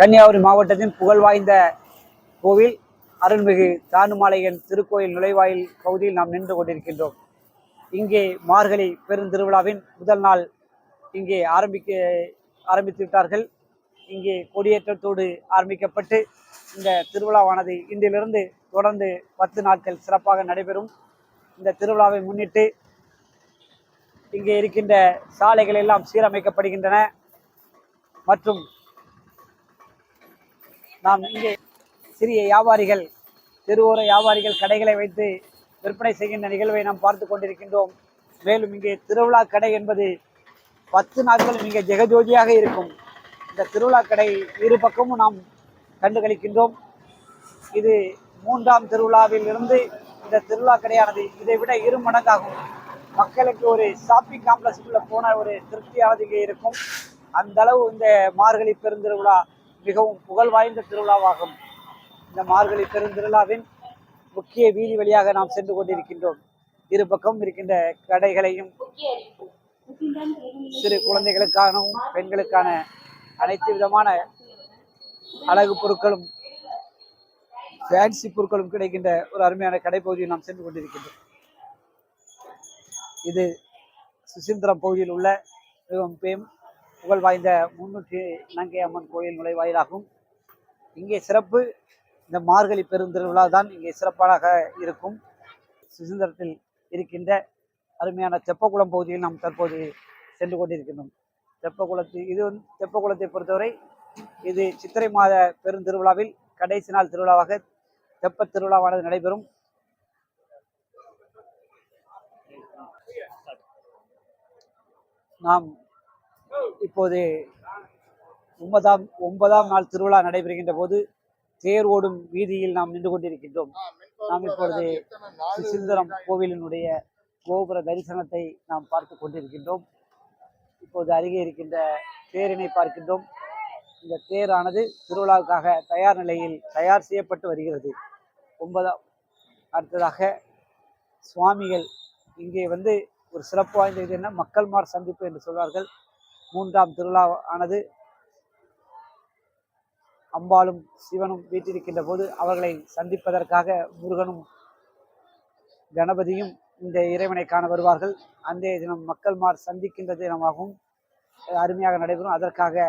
கன்னியாகுமரி மாவட்டத்தின் புகழ் வாய்ந்த கோவில் அருள்மிகு தானுமாலையன் திருக்கோயில் நுழைவாயில் பகுதியில் நாம் நின்று கொண்டிருக்கின்றோம். இங்கே மார்கழி பெருந்திருவிழாவின் முதல் நாள் இங்கே ஆரம்பிக்க ஆரம்பித்து விட்டார்கள். இங்கே கொடியேற்றத்தோடு ஆரம்பிக்கப்பட்டு இந்த திருவிழாவானது இன்றிலிருந்து தொடர்ந்து பத்து நாட்கள் சிறப்பாக நடைபெறும். இந்த திருவிழாவை முன்னிட்டு இங்கே இருக்கின்ற சாலைகள் எல்லாம் சீரமைக்கப்படுகின்றன. மற்றும் நாம் இங்கே சிறிய வியாபாரிகள் தெருவோர வியாபாரிகள் கடைகளை வைத்து விற்பனை செய்கின்ற நிகழ்வை நாம் பார்த்து கொண்டிருக்கின்றோம். மேலும் இங்கே திருவிழா கடை என்பது பத்து நாட்களும் இங்கே ஜெகஜோதியாக இருக்கும். இந்த திருவிழா கடை இரு பக்கமும் நாம் கண்டுகளிக்கின்றோம். இது மூன்றாம் திருவிழாவில் இருந்து இந்த திருவிழா கடையானது இதை விட இரு மடங்காகும். மக்களுக்கு ஒரு ஷாப்பிங் காம்ப்ளெக்ஸ்க்குள்ளே போன ஒரு திருப்தியானது இங்கே இருக்கும். அந்த அளவு இந்த மார்கழி பெருந்திருவிழா மிகவும் புகழ் வாய்ந்த திருவிழாவாகும். இந்த மார்கழி பெருந்திருவிழாவின் முக்கிய வீதி வழியாக நாம் சென்று கொண்டிருக்கின்றோம். இரு பக்கம் இருக்கின்ற கடைகளையும் சிறு குழந்தைகளுக்காகவும் பெண்களுக்கான அனைத்து விதமான அழகு பொருட்களும் ஃபேன்சி பொருட்களும் கிடைக்கின்ற ஒரு அருமையான கடைப்பகுதியில் நாம் சென்று கொண்டிருக்கின்றோம். இது சுசீந்திரம் பகுதியில் உள்ள மிகவும் பேம் புகழ் வாய்ந்த முன்னூற்றி நங்கை அம்மன் கோயில் நுழைவாயிலாகும். இங்கே சிறப்பு இந்த மார்கழி பெருந்திருவிழா தான் இங்கே சிறப்பாக இருக்கும். சுதந்திரத்தில் இருக்கின்ற அருமையான தெப்பக்குளம் பகுதியில் நாம் தற்போது சென்று கொண்டிருக்கின்றோம். தெப்பக்குளத்தில் இது வந்து தெப்பக்குளத்தை பொறுத்தவரை இது சித்திரை மாத பெருந்திருவிழாவில் கடைசி நாள் திருவிழாவாக தெப்ப திருவிழாவானது நடைபெறும். நாம் இப்போது ஒன்பதாம் ஒன்பதாம் நாள் திருவிழா நடைபெறுகின்ற போது தேர் ஓடும் வீதியில் நாம் நின்று கொண்டிருக்கின்றோம். நாம் இப்பொழுது சுசீந்திரம் கோவிலினுடைய கோபுர தரிசனத்தை நாம் பார்த்து கொண்டிருக்கின்றோம். இப்போது அருகே இருக்கின்ற தேரினை பார்க்கின்றோம். இந்த தேரானது திருவிழாவுக்காக தயார் நிலையில் தயார் செய்யப்பட்டு வருகிறது. ஒன்பதாம் அடுத்ததாக சுவாமிகள் இங்கே வந்து ஒரு சிறப்பு வாய்ந்த இது என்ன? மக்கள்மார் சந்திப்பு என்று சொல்வார்கள். மூன்றாம் திருவிழா ஆனது அம்பாளும் சிவனும் வீட்டிருக்கின்ற போது அவர்களை சந்திப்பதற்காக முருகனும் கணபதியும் இந்த இறைவனை காண வருவார்கள். அன்றைய தினம் மக்கள்மார் சந்திக்கின்ற தினமாகவும் அருமையாக நடைபெறும். அதற்காக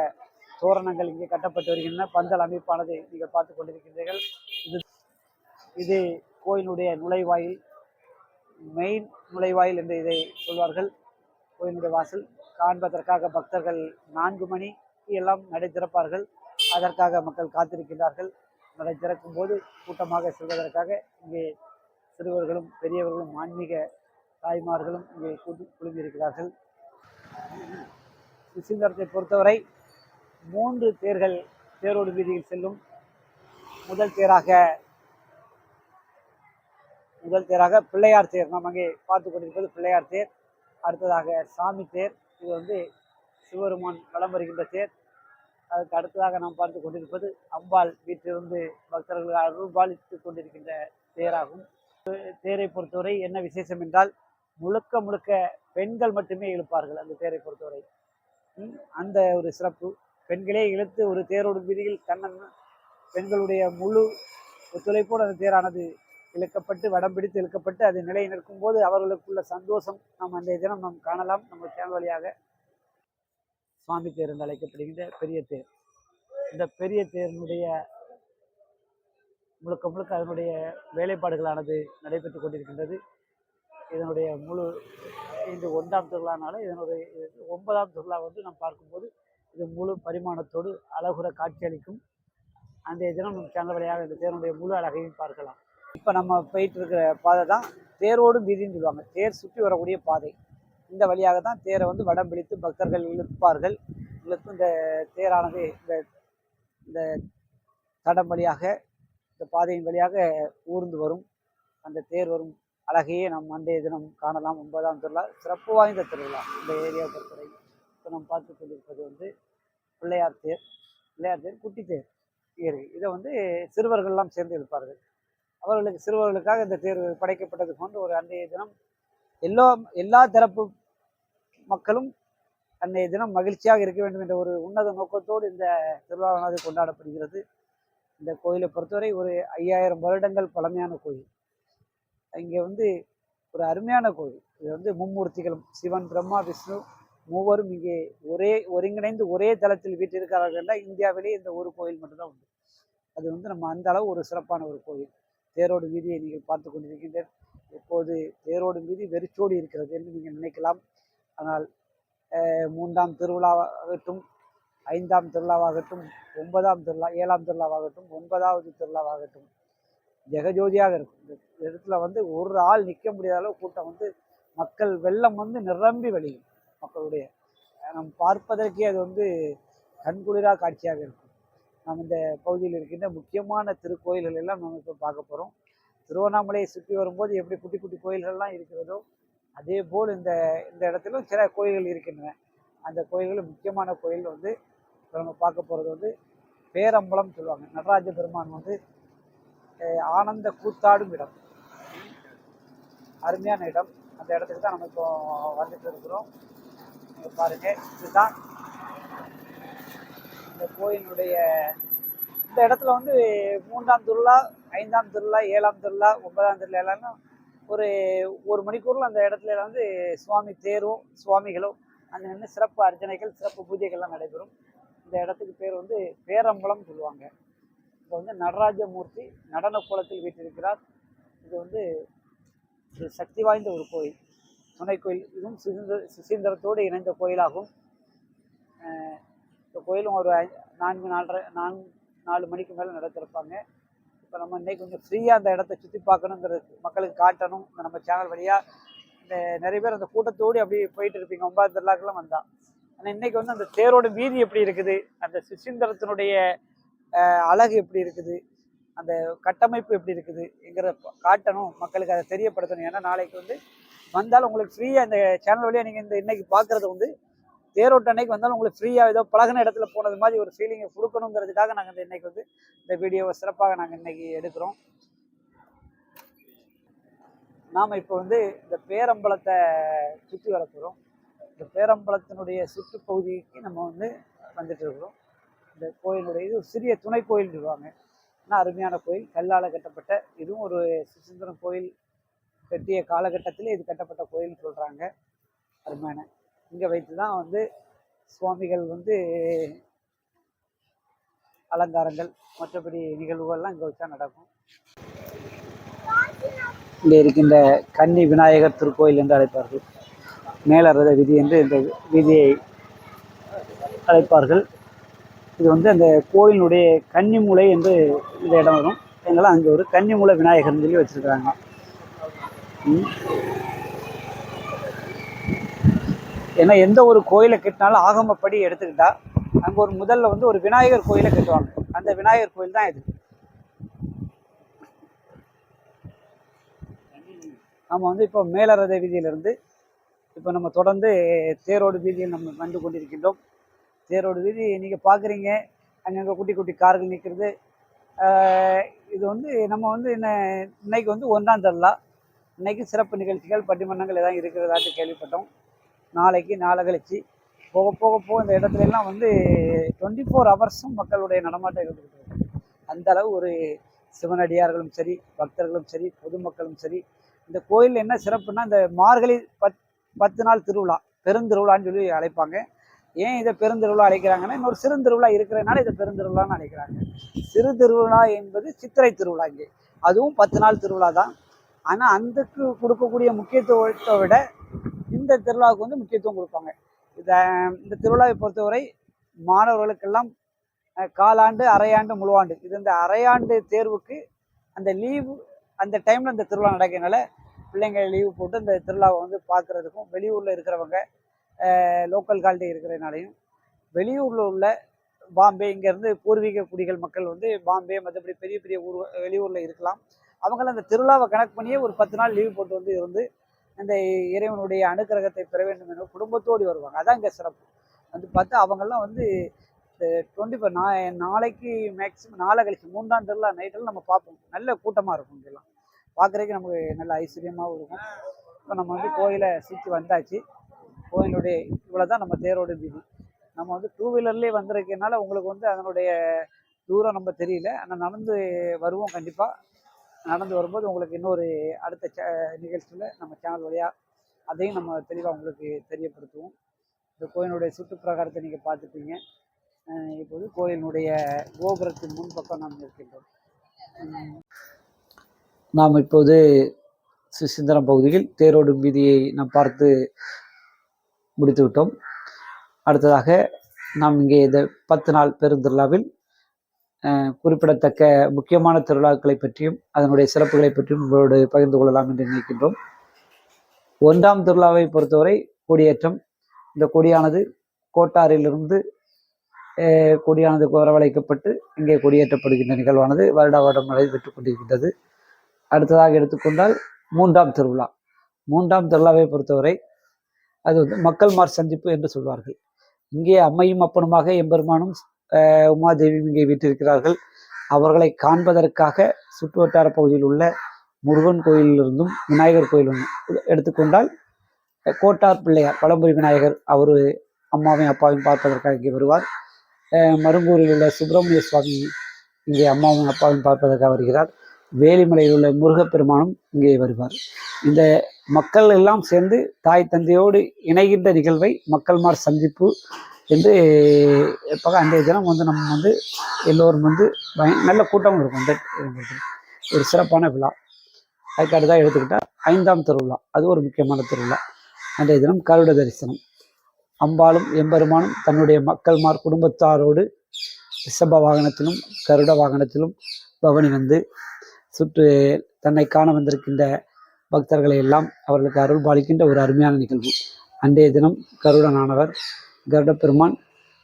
தோரணங்கள் இங்கே கட்டப்பட்டு வருகின்றன. பந்தல் அமைப்பானது நீங்கள் பார்த்து கொண்டிருக்கின்றீர்கள். இது இது கோயிலுடைய நுழைவாயில் மெயின் நுழைவாயில் என்று இதை சொல்வார்கள். கோயிலுடைய வாசல். காண்பதற்காக பக்தர்கள் நான்கு மணி எல்லாம் நடை திறப்பார்கள் அதற்காக மக்கள் காத்திருக்கிறார்கள் நடை திறக்கும் போது கூட்டமாக செல்வதற்காக இங்கே சிறுவர்களும் பெரியவர்களும் ஆன்மீக தாய்மார்களும் இங்கே கூட்டு குழுமியிருக்கிறார்கள். சுசீந்திரத்தை பொறுத்தவரை மூன்று தேர்கள் தேரோடு வீதியில் செல்லும். முதல் தேராக முதல் தேராக பிள்ளையார் தேர். நாம் அங்கே பார்த்து கொண்டிருப்பது பிள்ளையார் தேர். அடுத்ததாக சாமி தேர். இது வந்து சிவருமான் வலம் வருகின்ற தேர். அதுக்கு அடுத்ததாக நாம் பார்த்து கொண்டிருப்பது அம்பாள் வீட்டிலிருந்து பக்தர்கள் அருள்பாலித்து கொண்டிருக்கின்ற தேராகும். தேரை பொறுத்தவரை என்ன விசேஷம் என்றால் முழுக்க முழுக்க பெண்கள் மட்டுமே இழுப்பார்கள் அந்த தேரை பொறுத்தவரை. அந்த ஒரு சிறப்பு. பெண்களே இழுத்து ஒரு தேரோடு வீதியில் தன்னன் பெண்களுடைய முழு ஒத்துழைப்போடு அந்த தேரானது இழுக்கப்பட்டு வடம் பிடித்து இழுக்கப்பட்டு அது நிலை நிற்கும் போது அவர்களுக்குள்ள சந்தோஷம் நாம் அந்த தினம் நாம் காணலாம். நம்ம சேனல் வழியாக சுவாமி தேர் என்று அழைக்கப்படுகின்ற பெரிய தேர். இந்த பெரிய தேரினுடைய முழுக்க முழுக்க அதனுடைய வேலைப்பாடுகளானது நடைபெற்று கொண்டிருக்கின்றது. இதனுடைய முழு இந்த ஒன்றாம் திருவிழானால இதனுடைய ஒன்பதாம் திருவிழா வந்து நாம் பார்க்கும்போது இது முழு பரிமாணத்தோடு அழகுற காட்சியளிக்கும் அந்த தினம் நம் சேனல் வழியாக இந்த தேருடைய முழு அழகையும் பார்க்கலாம். இப்போ நம்ம போயிட்டு இருக்கிற பாதை தான் தேரோடும் வீதின்னு சொல்லுவாங்க. தேர் சுற்றி வரக்கூடிய பாதை. இந்த வழியாக தான் தேரை வந்து வடம் பிடித்து பக்தர்கள் இழுப்பார்கள். இழுத்து இந்த தேரானது இந்த இந்த தடம் வழியாக இந்த பாதையின் வழியாக ஊர்ந்து வரும். அந்த தேர் வரும். அழகையே நாம் அன்றைய தினம் காணலாம் ஒன்பதாம் திருவிழா. சிறப்பு வாய்ந்த திருவிழா இந்த ஏரியா பொறுத்தவரை. இப்போ நாம் பார்த்து கொண்டிருப்பது வந்து பிள்ளையார் தேர். பிள்ளையார் தேர் குட்டி தேர். இருக்கு இதை வந்து சிறுவர்கள்லாம் சேர்ந்து இழுப்பார்கள். அவர்களுக்கு சிறுவர்களுக்காக இந்த தேர்வு படைக்கப்பட்டது போன்று ஒரு அன்றைய தினம் எல்லோ எல்லா தரப்பு மக்களும் அன்னைய தினம் மகிழ்ச்சியாக இருக்க வேண்டும் என்ற ஒரு உன்னத நோக்கத்தோடு இந்த திருவிழாவானது கொண்டாடப்படுகிறது. இந்த கோயிலை பொறுத்தவரை ஒரு ஐயாயிரம் வருடங்கள் பழமையான கோயில். இங்கே வந்து ஒரு அருமையான கோயில். இது வந்து மும்மூர்த்திகளும் சிவன் பிரம்மா விஷ்ணு மூவரும் இங்கே ஒரே ஒருங்கிணைந்து ஒரே தளத்தில் வீட்டிருக்கிறார்கள் என்றால் இந்தியாவிலே இந்த ஒரு கோயில் மட்டும்தான் உண்டு. அது வந்து நம்ம அந்த அளவு ஒரு சிறப்பான ஒரு கோயில். தேரோடு வீதியை நீங்கள் பார்த்து கொண்டிருக்கின்றனர். இப்போது தேரோடு வீதி வெறிச்சோடி இருக்கிறது என்று நீங்கள் நினைக்கலாம். ஆனால் மூன்றாம் திருவிழாவாகட்டும் ஐந்தாம் திருவிழாவாகட்டும் ஒன்பதாம் திருவிழா ஏழாம் திருவிழாவாகட்டும் ஒன்பதாவது திருவிழாவாகட்டும் ஜெகஜோதியாக இருக்கும். இந்த இடத்துல வந்து ஒரு ஆள் நிற்க முடியாத அளவு கூட்டம் வந்து மக்கள் வெள்ளம் வந்து நிரம்பி வழியும் மக்களுடைய. நம் பார்ப்பதற்கே அது வந்து கண்குளிரா காட்சியாக இருக்கும். நாம் இந்த பகுதியில் இருக்கின்ற முக்கியமான திருக்கோயில்கள் எல்லாம் நம்ம இப்போ பார்க்க போகிறோம் திருவண்ணாமலையை சுற்றி வரும்போது எப்படி குட்டி குட்டி கோயில்கள்லாம் இருக்கிறதோ அதே போல் இந்த இந்த இடத்திலும் சில கோயில்கள் இருக்கின்றன. அந்த கோயில்களில் முக்கியமான கோயில் வந்து இப்போ நம்ம பார்க்க போகிறது வந்து பேரம்பலம் சொல்லுவாங்க. நடராஜ பெருமான் வந்து ஆனந்த கூத்தாடும் இடம். அருமையான இடம். அந்த இடத்துக்கு தான் நம்ம இப்போ வந்துட்டு இருக்கிறோம். பாருங்கள் இதுதான் இந்த கோயிலுடைய இந்த இடத்துல வந்து மூன்றாம் திருவிழா ஐந்தாம் திருவிழா ஏழாம் திருவிழா ஒன்பதாம் திருவிழா எல்லாம் ஒரு ஒரு மணிக்கூரில் அந்த இடத்துல வந்து சுவாமி தேரும் சுவாமிகளும் அங்கே நின்று சிறப்பு அர்ச்சனைகள் சிறப்பு பூஜைகள்லாம் நடைபெறும். இந்த இடத்துக்கு பேர் வந்து பேரம்பலம் சொல்லுவாங்க. இப்போ வந்து நடராஜமூர்த்தி நடன கோலத்தில் வீட்டிருக்கிறார் இது வந்து ஒரு சக்தி வாய்ந்த ஒரு கோயில். துணை கோயில் இதுவும் சுசீந்திர சுசீந்திரத்தோடு இணைந்த கோயிலாகும். இந்த கோயிலும் ஒரு நான்கு நாலரை நான்கு நாலு மணிக்கு மேலே நட திறப்பாங்க இப்போ நம்ம இன்றைக்கி கொஞ்சம் ஃப்ரீயாக அந்த இடத்த சுற்றி பார்க்கணுங்கிறது மக்களுக்கு காட்டணும். இந்த நம்ம சேனல் வழியாக இந்த நிறைய பேர் அந்த கூட்டத்தோடு அப்படியே போயிட்டு இருப்பீங்க. ஒன்பது திருவிழாக்கெல்லாம் வந்தால் ஆனால் இன்றைக்கி வந்து அந்த தேரோட வீதி எப்படி இருக்குது? அந்த சுசீந்திரத்தினுடைய அழகு எப்படி இருக்குது? அந்த கட்டமைப்பு எப்படி இருக்குதுங்கிற காட்டணும். மக்களுக்கு அதை தெரியப்படுத்தணும். ஏன்னா நாளைக்கு வந்து வந்தாலும் உங்களுக்கு ஃப்ரீயாக இந்த சேனல் வழியாக நீங்கள் இந்த இன்றைக்கி பார்க்குறது வந்து தேரோட்ட அன்னைக்கு வந்தாலும் உங்களுக்கு ஃப்ரீயாக ஏதோ பழகின இடத்துல போனது மாதிரி ஒரு ஃபீலிங்கை கொடுக்கணுங்கிறதுக்காக நாங்கள் இந்த இன்னைக்கு வந்து இந்த வீடியோவை சிறப்பாக நாங்கள் இன்னைக்கு எடுக்கிறோம். நாம் இப்போ வந்து இந்த பேரம்பலத்தை சுற்றி வளர்க்குறோம் இந்த பேரம்பலத்தினுடைய சுற்றுப்பகுதிக்கு நம்ம வந்து வந்துட்டு இருக்கிறோம். இந்த கோயிலுடைய இது ஒரு சிறிய துணை கோயில் சொல்லுவாங்க. ஆனால் அருமையான கோயில். கல்லால் கட்டப்பட்ட இதுவும் ஒரு சுசீந்திரம் கோயில் கட்டிய காலகட்டத்தில் இது கட்டப்பட்ட கோயில்னு சொல்கிறாங்க அருமையான இங்கே வைத்து தான் வந்து சுவாமிகள் வந்து அலங்காரங்கள் மற்றபடி நிகழ்வுகள்லாம் இங்கே வச்சா நடக்கும். இங்கே இருக்கின்ற கன்னி விநாயகர் திருக்கோயில் என்று அழைப்பார்கள். மேலரத விதி என்று இந்த விதியை அழைப்பார்கள். இது வந்து அந்த கோயிலினுடைய கன்னிமூலை என்று இந்த இடம் வரும். எங்கெல்லாம் அங்கே ஒரு கன்னிமூலை விநாயகர்னு சொல்லி வச்சுருக்காங்க ஏன்னா எந்த ஒரு கோயிலை கட்டினாலும் ஆகமப்படி எடுத்துக்கிட்டா அங்கே ஒரு முதல்ல வந்து ஒரு விநாயகர் கோயிலை கட்டுவாங்க. அந்த விநாயகர் கோயில் தான் இது. நம்ம வந்து இப்போ மேலரத வீதியிலிருந்து இப்போ நம்ம தொடர்ந்து தேரோடு வீதியில் நம்ம வந்து கொண்டிருக்கின்றோம். தேரோடு வீதி நீங்கள் பார்க்குறீங்க. அங்கங்கே குட்டி குட்டி கார்கள் நிற்கிறது. இது வந்து நம்ம வந்து என்ன இன்னைக்கு வந்து ஒன்றாம் தரலாம் இன்னைக்கு சிறப்பு நிகழ்ச்சிகள் பட்டிமன்றங்கள் எதாவது இருக்கிறதாட்டு கேள்விப்பட்டோம். நாளைக்கு நாளை கழிச்சு போக போக போக இந்த இடத்துல எல்லாம் வந்து டுவெண்ட்டி ஃபோர் ஹவர்ஸும் மக்களுடைய நடமாட்டம் இருந்துகிட்டு இருக்கு. அந்த அளவு ஒரு சிவனடியார்களும் சரி பக்தர்களும் சரி பொதுமக்களும் சரி இந்த கோயிலில் என்ன சிறப்புன்னா இந்த மார்கழி பத் பத்து நாள் திருவிழா பெருந்திருவிழான்னு சொல்லி அழைப்பாங்க. ஏன் இதை பெருந்திருவிழா அழைக்கிறாங்கன்னா இன்னொரு சிறுந்திருவிழா இருக்கிறதுனால இதை பெருந்திருவிழான்னு அழைக்கிறாங்க. சிறு திருவிழா என்பது சித்திரை திருவிழா இங்கே. அதுவும் பத்து நாள் திருவிழா தான் ஆனால் அந்தக்கு கொடுக்கக்கூடிய முக்கியத்துவத்தை விட இந்த திருவிழாவுக்கு வந்து முக்கியத்துவம் கொடுப்பாங்க. இதை இந்த திருவிழாவை பொறுத்தவரை மாணவர்களுக்கெல்லாம் காலாண்டு அரையாண்டு முழுவாண்டு. இது இந்த அரையாண்டு தேர்வுக்கு அந்த லீவு அந்த டைமில் இந்த திருவிழா நடக்கிறதுனால பிள்ளைங்க லீவு போட்டு இந்த திருவிழாவை வந்து பார்க்குறதுக்கும் வெளியூரில் இருக்கிறவங்க லோக்கல் கால்டே இருக்கிறதுனாலையும் வெளியூரில் உள்ள பாம்பே இங்கேருந்து பூர்வீக குடிகள் மக்கள் வந்து பாம்பே மற்றபடி பெரிய பெரிய ஊர் வெளியூரில் இருக்கலாம். அவங்களும் அந்த திருவிழாவை கணக்கு பண்ணியே ஒரு பத்து நாள் லீவு போட்டு வந்து இருந்து அந்த இறைவனுடைய அனுக்கிரகத்தை பெற வேண்டும் என குடும்பத்தோடு வருவாங்க. அதான் இங்கே சிறப்பு. வந்து பார்த்தா அவங்கெல்லாம் வந்து டுவெண்ட்டி ஃபோர் நா நாளைக்கு மேக்ஸிமம் நாளை கழிச்சு மூன்றாம் திருவிழா நைட்டில் நம்ம பார்ப்போம். நல்ல கூட்டமாக இருக்கும் இங்கெல்லாம். பார்க்குறதுக்கு நமக்கு நல்ல ஐஸ்வர்யமாகவும் இருக்கும். இப்போ நம்ம வந்து கோயிலை சுற்றி வந்தாச்சு. கோயிலுடைய இவ்வளோ தான் நம்ம தேரோட விதி. நம்ம வந்து டூ வீலர்லேயே வந்திருக்கனால உங்களுக்கு வந்து அதனுடைய தூரம் நம்ம தெரியல. ஆனால் நடந்து வருவோம் கண்டிப்பாக நடந்து வரும்போது உங்களுக்கு இன்னொரு அடுத்த சே நிகழ்ச்சியில் நம்ம சேனல் வழியாக அதையும் நம்ம தெளிவாக உங்களுக்கு தெரியப்படுத்துவோம். இந்த கோயிலுடைய சுற்றுப்பிரகாரத்தை நீங்கள் பார்த்துப்பீங்க இப்போது கோயிலினுடைய கோபுரத்தின் முன்பக்கம் நாம் இருக்கின்றோம் நாம் இப்போது சுசீந்திரம் பகுதியில் தேரோடும் வீதியை நாம் பார்த்து முடித்து விட்டோம் அடுத்ததாக நாம் இங்கே இந்த பத்து நாள் பெருந்திருவிழாவில் குறிப்பிடத்தக்க முக்கியமான திருவிழாக்களை பற்றியும் அதனுடைய சிறப்புகளை பற்றியும் உங்களோடு பகிர்ந்து கொள்ளலாம் என்று நினைக்கின்றோம். ஒன்றாம் திருவிழாவை பொறுத்தவரை கொடியேற்றம். இந்த கொடியானது கோட்டாரிலிருந்து கொடியானது வரவழைக்கப்பட்டு இங்கே கொடியேற்றப்படுகின்ற நிகழ்வானது வருடா வருடம் நடைபெற்றுக் கொண்டிருக்கின்றது. அடுத்ததாக எடுத்துக்கொண்டால் மூன்றாம் திருவிழா. மூன்றாம் திருவிழாவை பொறுத்தவரை அது வந்து மக்கள் மார் சந்திப்பு என்று சொல்வார்கள். இங்கே அம்மையும் அப்பனுமாக எம்பெருமானும் உமாதேவி உமாதேவியும் இங்கே வீட்டிருக்கிறார்கள் அவர்களை காண்பதற்காக சுற்றுவட்டார பகுதியில் உள்ள முருகன் கோயிலிருந்தும் விநாயகர் கோயிலிருந்தும் எடுத்துக்கொண்டால் கோட்டார் பிள்ளையார் பழம்புரி விநாயகர் அவர் அம்மாவையும் அப்பாவையும் பார்ப்பதற்காக இங்கே வருவார். மருங்கூரில் உள்ள சுப்பிரமணிய சுவாமி இங்கே அம்மாவையும் அப்பாவையும் பார்ப்பதற்காக வருகிறார். வேலிமலையில் உள்ள முருகப்பெருமானும் இங்கே வருவார். இந்த மக்கள் எல்லாம் சேர்ந்து தாய் தந்தையோடு இணைகின்ற நிகழ்வை மக்கள்மார் சந்திப்பு என்று இப்போ அந்த தினம் வந்து நம்ம வந்து எல்லோரும் வந்து பய நல்ல கூட்டம் இருக்கும். அந்த ஒரு சிறப்பான விழா. அதுக்கு அடுத்ததாக எடுத்துக்கிட்டால் ஐந்தாம் திருவிழா. அது ஒரு முக்கியமான திருவிழா. அன்றைய தினம் கருட தரிசனம். அம்பாளும் எம்பெருமானும் தன்னுடைய மக்கள்மார் குடும்பத்தாரோடு ரிஷப வாகனத்திலும் கருட வாகனத்திலும் பவனி வந்து சுற்று தன்னை காண வந்திருக்கின்ற பக்தர்களை எல்லாம் அவர்களுக்கு அருள் பாலிக்கின்ற ஒரு அருமையான நிகழ்வு. அன்றைய தினம் கருடனானவர் கருடப்பெருமான்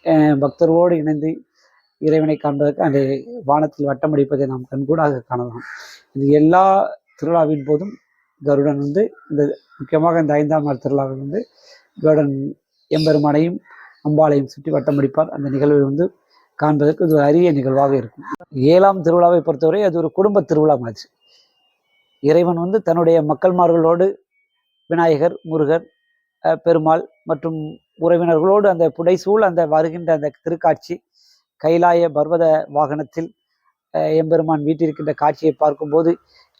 பக்தர்களோடு பக்தரோடு இணைந்து இறைவனை காண்பதற்கு அந்த வானத்தில் வட்டமடிப்பதை நாம் கண்கூடாக காணலாம். இது எல்லா திருவிழாவின் போதும் கருடன் வந்து இந்த முக்கியமாக இந்த ஐந்தாம் நாள் திருவிழாவில் வந்து கருடன் எம்பெருமானையும் அம்பாளையும் சுற்றி வட்டமடிப்பார் அந்த நிகழ்வை வந்து காண்பதற்கு இது ஒரு அரிய நிகழ்வாக இருக்கும். ஏழாம் திருவிழாவை பொறுத்தவரை அது ஒரு குடும்ப திருவிழா மாதிரி. இறைவன் வந்து தன்னுடைய மக்கள்மார்களோடு விநாயகர் முருகர் பெருமாள் மற்றும் உறவினர்களோடு அந்த புடைசூழ் அந்த வருகின்ற அந்த திருக்காட்சி கைலாய பர்வத வாகனத்தில் எம்பெருமான் வீட்டிருக்கின்ற காட்சியை பார்க்கும்போது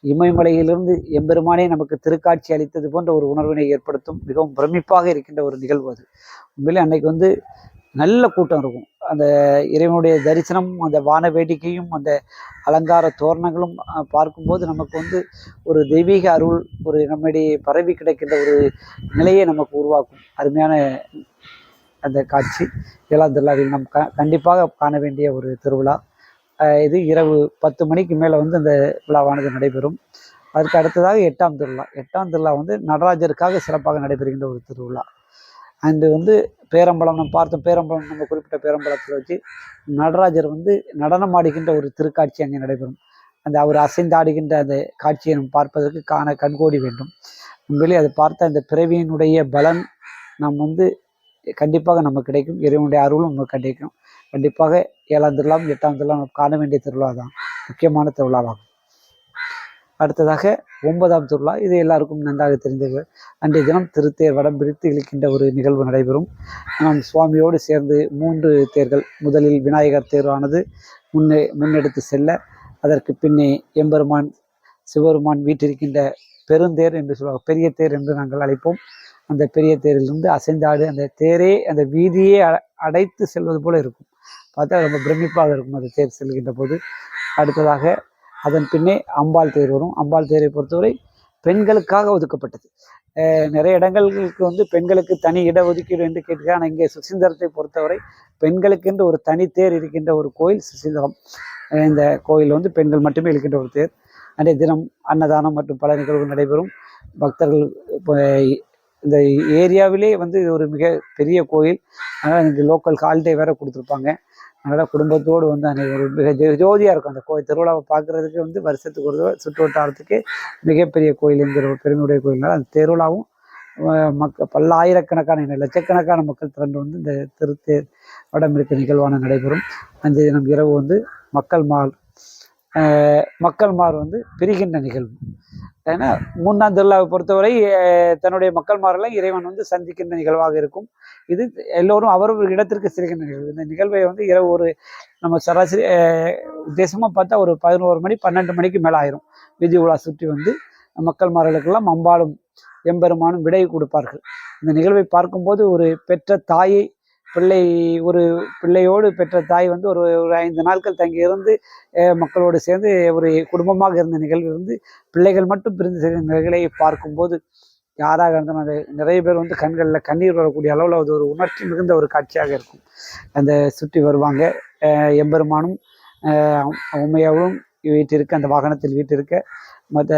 இமயமலையிலிருந்து எம்பெருமானே நமக்கு திருக்காட்சி அளித்தது போன்ற ஒரு உணர்வினை ஏற்படுத்தும் மிகவும் பிரமிப்பாக இருக்கின்ற ஒரு நிகழ்வு அது. உண்மையிலே அன்னைக்கு வந்து நல்ல கூட்டம் இருக்கும். அந்த இறைவனுடைய தரிசனம் அந்த வான வேடிக்கையும் அந்த அலங்கார தோரணங்களும் பார்க்கும்போது நமக்கு வந்து ஒரு தெய்வீக அருள் ஒரு நம்முடைய பரவி கிடைக்கின்ற ஒரு நிலையை நமக்கு உருவாக்கும். அருமையான அந்த காட்சி. ஏழாம் திருவிழாவில் நம் க கண்டிப்பாக காண வேண்டிய ஒரு திருவிழா. இது இரவு பத்து மணிக்கு மேலே வந்து அந்த விழாவானது நடைபெறும். அதற்கு அடுத்ததாக எட்டாம் திருவிழா. எட்டாம் திருவிழா வந்து நடராஜருக்காக சிறப்பாக நடைபெறுகின்ற ஒரு திருவிழா. அந்த வந்து பேரம்பலம் நம்ம பார்த்தோம். பேரம்பலம் நம்ம குறிப்பிட்ட பேரம்பலத்தில் வச்சு நடராஜர் வந்து நடனம் ஆடுகின்ற ஒரு திருக்காட்சி அங்கே நடைபெறும். அந்த அவர் அசைந்தாடுகின்ற அந்த காட்சியை நம்ம பார்ப்பதற்கு காண கண்கோடி வேண்டும். உண்மையிலே அதை பார்த்த அந்த பிறவியினுடைய பலன் நாம் வந்து கண்டிப்பாக நமக்கு கிடைக்கும். இறைவனுடைய அருளும் நமக்கு கிடைக்கும். கண்டிப்பாக ஏழாம் திருவிழாவும் எட்டாம் திருவிழா நம்ம காண வேண்டிய திருவிழா தான் முக்கியமான திருவிழாவாகும். அடுத்ததாக ஒன்பதாம் திருவிழா. இது எல்லாருக்கும் நன்றாக தெரிந்தது. அன்றைய தினம் திருத்தேர் வடம் பிடித்து இழுக்கின்ற ஒரு நிகழ்வு நடைபெறும். நாம் சுவாமியோடு சேர்ந்து மூன்று தேர்கள் முதலில் விநாயகர் தேர்வானது முன்னே முன்னெடுத்து செல்ல அதற்கு பின்னே எம்பெருமான் சிவபெருமான் வீட்டிருக்கின்ற பெருந்தேர் என்று சொல்லுவாங்க பெரிய தேர் என்று நாங்கள் அழைப்போம். அந்த பெரிய தேரிலிருந்து அசைந்தாடு அந்த தேரே அந்த வீதியே அ- அடைத்து செல்வது போல இருக்கும். பார்த்தா ரொம்ப பிரமிப்பாக இருக்கும் அந்த தேர் செல்கின்ற போது. அடுத்ததாக அதன் பின்னே அம்பாள் தேர் வரும். அம்பாள் தேரை பொறுத்தவரை பெண்களுக்காக ஒதுக்கப்பட்டது. நிறைய இடங்களுக்கு வந்து பெண்களுக்கு தனி இட ஒதுக்கீடு என்று கேட்க ஆனால் இங்கே சுசீந்திரத்தை பொறுத்தவரை பெண்களுக்கென்று ஒரு தனி தேர் இருக்கின்ற ஒரு கோயில் சுசீந்திரம். இந்த கோயில் வந்து பெண்கள் மட்டுமே இருக்கின்ற ஒரு தேர். அன்றைய தினம் அன்னதானம் மற்றும் பல நிகழ்வுகள் நடைபெறும். பக்தர்கள் இந்த ஏரியாவிலே வந்து இது ஒரு மிக பெரிய கோயில். அதனால் எனக்கு லோக்கல் ஹாலிடே வேற கொடுத்துருப்பாங்க. அதனால் குடும்பத்தோடு வந்து அன்றைக்கி ஒரு மிக ஜோதியாக இருக்கும் அந்த கோயில். திருவிழாவை பார்க்குறதுக்கு வந்து வருஷத்துக்கு ஒரு தடவை சுற்று வட்டாரத்துக்கு மிகப்பெரிய கோயில் என்கிற ஒரு பெருமையுடைய கோயில்னால அந்த திருவிழாவும் மக்க பல்லாயிரக்கணக்கான லட்சக்கணக்கான மக்கள் திரண்டு வந்து இந்த திருத்தேர் வடமிருக்க நிகழ்வான நடைபெறும். அந்த தினம் இரவு வந்து மக்கள் மால் மக்கள்மார் வந்து பிரிகின்ற நிகழ்வு. ஏன்னா மூன்றாம் திருவிழாவை பொறுத்தவரை தன்னுடைய மக்கள்மாரெல்லாம் இறைவன் வந்து சந்திக்கின்ற நிகழ்வாக இருக்கும். இது எல்லோரும் அவரவர் இடத்திற்கு செல்கின்ற நிகழ்வு. இந்த நிகழ்வை வந்து இரவு ஒரு நம்ம சராசரி உத்தேசமாக பார்த்தா ஒரு பதினோரு மணி பன்னெண்டு மணிக்கு மேலே ஆயிரும். வீதி உலா சுற்றி வந்து மக்கள்மார்களுக்கெல்லாம் அம்பாலும் எம்பெருமானும் விடை கொடுப்பார்கள். இந்த நிகழ்வை பார்க்கும்போது ஒரு பெற்ற தாயை பிள்ளை ஒரு பிள்ளையோடு பெற்ற தாய் வந்து ஒரு ஒரு ஐந்து நாட்கள் தங்கி இருந்து மக்களோடு சேர்ந்து ஒரு குடும்பமாக இருந்த நிகழ்வு இருந்து பிள்ளைகள் மட்டும் பிரிந்து செல்கிற நிகழ்களை பார்க்கும்போது யாராக இருந்தாலும் அது நிறைய பேர் வந்து கண்களில் கண்ணீர் வரக்கூடிய அளவில் அது ஒரு உணர்ச்சி மிகுந்த ஒரு காட்சியாக இருக்கும். அந்த சுற்றி வருவாங்க எம்பெருமானும் அஹ், உமையாவும் வீட்டிற்கு அந்த வாகனத்தில் வீட்டிருக்க மற்ற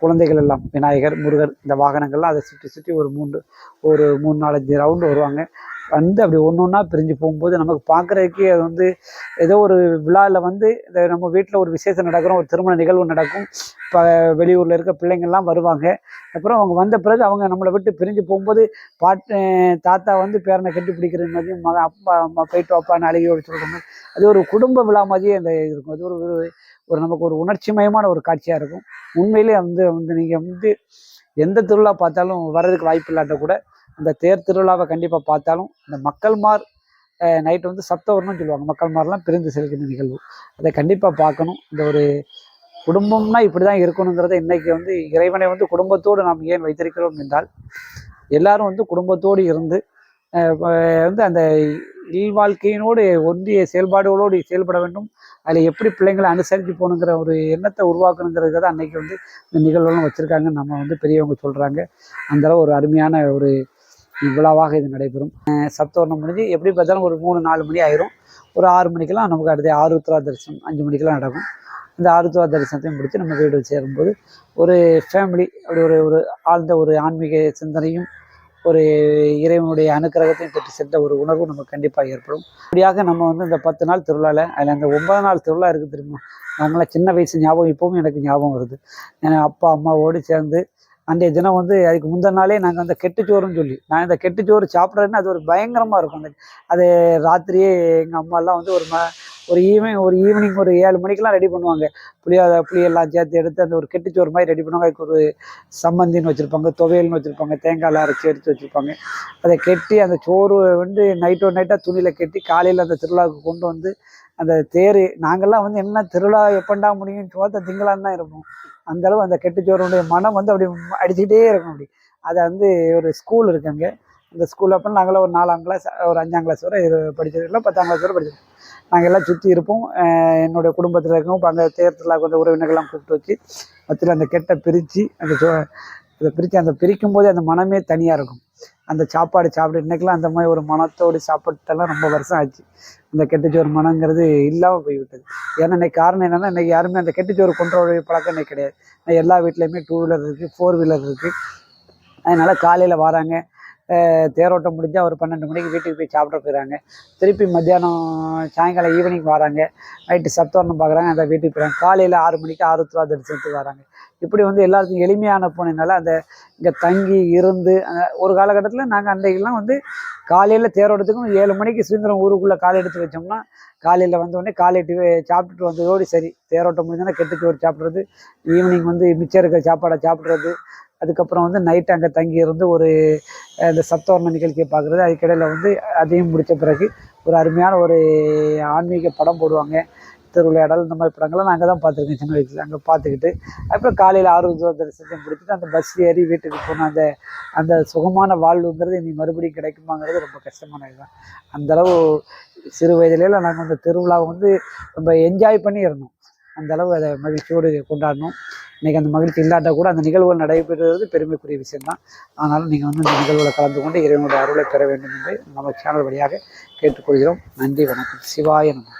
குழந்தைகள் எல்லாம் விநாயகர் முருகர் இந்த வாகனங்கள்லாம் அதை சுற்றி சுற்றி ஒரு மூன்று ஒரு மூணு நாலஞ்சு ரவுண்டு வருவாங்க. வந்து அப்படி ஒன்று ஒன்றா பிரிஞ்சு போகும்போது நமக்கு பார்க்குறதுக்கே அது வந்து ஏதோ ஒரு விழாவில் வந்து இந்த நம்ம வீட்டில் ஒரு விசேஷம் நடக்கிறோம் ஒரு திருமண நிகழ்வு நடக்கும். இப்போ வெளியூரில் இருக்க பிள்ளைங்கள்லாம் வருவாங்க. அப்புறம் அவங்க வந்த பிறகு அவங்க நம்மளை விட்டு பிரிஞ்சு போகும்போது பாட்டு தாத்தா வந்து பேரனை கட்டி பிடிக்கிற மாதிரி மகன் அப்பா அம்மா போயிட்டு அப்பான்னு அழகியோடு சொல்கிற மாதிரி. அது ஒரு குடும்ப விழா மாதிரியே அந்த இது இருக்கும். அது ஒரு ஒரு- ஒரு நமக்கு ஒரு உணர்ச்சிமயமான ஒரு காட்சியாக இருக்கும். உண்மையிலே வந்து வந்து நீங்கள் வந்து எந்த திருவிழா பார்த்தாலும் வர்றதுக்கு வாய்ப்பு இல்லாட்ட கூட அந்த தேர் திருவிழாவை கண்டிப்பாக பார்த்தாலும் இந்த மக்கள்மார் நைட் வந்து சப்தவர்ணம் சொல்லுவாங்க. மக்கள்மார்லாம் பிரிந்து செல்கின்ற நிகழ்வு. அதை கண்டிப்பாக பார்க்கணும். இந்த ஒரு குடும்பம்னா இப்படி தான் இருக்கணுங்கிறத இன்றைக்கி வந்து இறைவனை வந்து குடும்பத்தோடு நாம் ஏன் வைத்திருக்கிறோம் என்றால் எல்லாரும் வந்து குடும்பத்தோடு இருந்து வந்து அந்த இல்வாழ்க்கையினோடு ஒன்றிய செயல்பாடுகளோடு செயல்பட வேண்டும். அதில் எப்படி பிள்ளைங்களை அனுசரித்து போகணுங்கிற ஒரு எண்ணத்தை உருவாக்கணுங்கிறதுக்கு தான் அன்னைக்கு வந்து இந்த நிகழ்வுலாம் வச்சுருக்காங்கன்னு நம்ம வந்து பெரியவங்க சொல்கிறாங்க அந்தளவு ஒரு அருமையான ஒரு இவ்வளவாக இது நடைபெறும். சப்தவர்ணம் முடிஞ்சு எப்படி பார்த்தாலும் ஒரு மூணு நாலு மணி ஆயிரும். ஒரு ஆறு மணிக்கெல்லாம் நமக்கு அடுத்த ஆருத்ரா தரிசனம் அஞ்சு மணிக்கெல்லாம் நடக்கும். இந்த ஆருத்ரா தரிசனத்தையும் முடித்து நம்ம வீடு சேரும்போது ஒரு ஃபேமிலி அப்படி ஒரு ஒரு ஆழ்ந்த ஒரு ஆன்மீக சிந்தனையும் ஒரு இறைவனுடைய அனுக்கிரகத்தையும் பெற்று சென்ற ஒரு உணர்வு நமக்கு கண்டிப்பாக ஏற்படும். இப்படியாக நம்ம வந்து இந்த பத்து நாள் திருவிழாவில் அதில் அந்த ஒன்பது நாள் திருவிழா இருக்குது தெரியுமா? நாங்களாம் சின்ன வயசு ஞாபகம் இப்போவும் எனக்கு ஞாபகம் வருது. ஏன்னா அப்பா அம்மாவோடு சேர்ந்து அன்றைய தினம் வந்து அதுக்கு முந்தின நாளே நாங்கள் அந்த கெட்டுச்சோறுன்னு சொல்லி நான் இந்த கெட்டுச்சோறு சாப்பிட்றேன்னு அது ஒரு பயங்கரமாக இருக்கும். அந்த அது ராத்திரியே எங்கள் அம்மாலாம் வந்து ஒரு ம ஒரு ஈவினிங் ஒரு ஈவினிங் ஒரு ஏழு மணிக்கெலாம் ரெடி பண்ணுவாங்க. புளியாத புளியெல்லாம் சேர்த்து எடுத்து அந்த ஒரு கெட்டுச்சோறு மாதிரி ரெடி பண்ணுவாங்க. அதுக்கு ஒரு சம்மந்தின்னு வச்சுருப்பாங்க துவையல்னு வச்சுருப்பாங்க தேங்காய்லாம் அரைச்சி எடுத்து வச்சுருப்பாங்க. அதை கெட்டி அந்த சோறு வந்து நைட்டோ நைட்டாக துணியில் கெட்டி காலையில் அந்த திருவிழாவுக்கு கொண்டு வந்து அந்த தேர் நாங்கள்லாம் வந்து என்ன திருவிழா எப்பண்டா முடியும் சோத்த திங்களான்னு தான் இருப்போம். அந்த அளவு அந்த கெட்டுச்சோருடைய மனம் வந்து அப்படி அடிச்சுக்கிட்டே இருக்கும் அப்படி. அதை வந்து ஒரு ஸ்கூல் இருக்கு அங்கே. அந்த ஸ்கூலில் அப்போ நாங்களாம் ஒரு நாலாம் கிளாஸ் ஒரு அஞ்சாம் கிளாஸ் வரை படிச்சிருக்கலாம் பத்தாம் கிளாஸ் வரை படிச்சிருக்கோம். நாங்கள் எல்லாம் சுற்றி இருப்போம். என்னுடைய குடும்பத்தில் இருக்கோம் இப்போ அங்கே தேர்தலில் கொஞ்சம் உறவினர்கள்லாம் கூப்பிட்டு வச்சு மத்தியில் அந்த கெட்டை பிரித்து அந்த சோ அதை பிரித்து அந்த பிரிக்கும் போதே அந்த மனமே தனியாக இருக்கும். அந்த சாப்பாடு சாப்பிட்டு இன்றைக்கெல்லாம் அந்த மாதிரி ஒரு மனத்தோடு சாப்பிட்டெல்லாம் ரொம்ப வருஷம் ஆச்சு. அந்த கெட்டுச்சோறு மனங்கிறது இல்லாமல் போய்விட்டது. ஏன்னா இன்னைக்கு காரணம் என்னன்னா இன்னைக்கு யாருமே அந்த கெட்டுச்சோறு கொண்டு வர பழக்கம் இன்னைக்கு கிடையாது. எல்லா வீட்லேயுமே டூ வீலர் இருக்குது ஃபோர் வீலர் இருக்குது அதனால் காலையில் வராங்க. தேரோட்டம் முடிஞ்சால் ஒரு பன்னெண்டு மணிக்கு வீட்டுக்கு போய் சாப்பிட போயிறாங்க. திருப்பி மத்தியானம் சாயங்காலம் ஈவினிங் வராங்க. நைட்டு சப்தவர்ணம் பார்க்குறாங்க அந்த வீட்டுக்கு போயிடறாங்க காலையில் ஆறு மணிக்கு ஆருத்ரா தரிசனத்துக்கு வராங்க. இப்படி வந்து எல்லாருக்கும் எளிமையான போனதுனால அந்த இங்கே தங்கி இருந்து ஒரு காலகட்டத்தில் நாங்கள் அன்றைக்கெல்லாம் வந்து காலையில் தேரோட்டத்துக்கும் ஏழு மணிக்கு சுதந்திரம் ஊருக்குள்ளே காலை எடுத்து வச்சோம்னா காலையில் வந்தோடனே காலையிட்டு காலை சாப்பிட்டுட்டு வந்ததோடு சரி. தேரோட்டம் முடிஞ்சோன்னா கெட்டுச்சோறு சாப்பிட்றது ஈவினிங் வந்து மிச்சம் இருக்கிற சாப்பாடை சாப்பிட்றது அதுக்கப்புறம் வந்து நைட் அங்கே தங்கி இருந்து ஒரு அந்த இந்த சப்தவர்ண நிகழ்ச்சியை பார்க்குறது. அதுக்கிடையில் வந்து அதையும் முடித்த பிறகு ஒரு அருமையான ஒரு ஆன்மீக படம் போடுவாங்க. திருவிளையாடல் இந்த மாதிரி படங்கள்லாம் நாங்கள் தான் பார்த்துருக்கோம் சின்ன வயசில். அங்கே பார்த்துக்கிட்டு அப்புறம் காலையில் ஆர்வ தரிசனம் முடிச்சுட்டு அந்த பஸ் ஏறி வீட்டுக்கு போன அந்த அந்த சுகமான வாழ்வுங்கிறது இனி மறுபடியும் கிடைக்குமாங்கிறது ரொம்ப கஷ்டமான இதுதான் அந்தளவு சிறு வயதிலேயே நாங்கள் அந்த திருவிழாவை வந்து ரொம்ப என்ஜாய் பண்ணி இருந்தோம் அந்த அளவு அதை மகிழ்ச்சியோடு கொண்டாடணும் இன்றைக்கி அந்த மகிழ்ச்சி இல்லாட்டா கூட அந்த நிகழ்வுகள் நடைபெறுவது பெருமைக்குரிய விஷயம்தான். ஆனாலும் நீங்கள் வந்து இந்த நிகழ்வுகளை கலந்து கொண்டு இறைவனுடைய அருளை பெற வேண்டும் என்று நம்ம சேனல் வழியாக கேட்டுக்கொள்கிறோம். நன்றி வணக்கம். சிவாய நம்ம